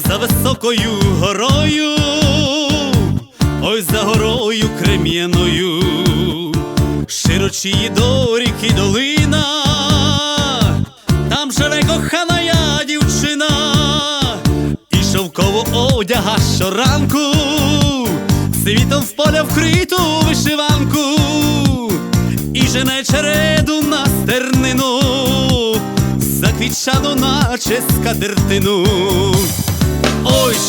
високою горою, ой за горою крем'яною, широчі доріки долина, там живе кохана я дівчина, і шовково одяга щоранку, світом в поля вкриту вишиванку, і жене череду на стернину, заквітчану наче скатертину.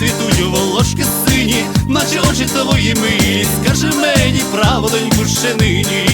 доле, у волошки сині, наче очі твої милі, скажи мені правду доньку, ще нині.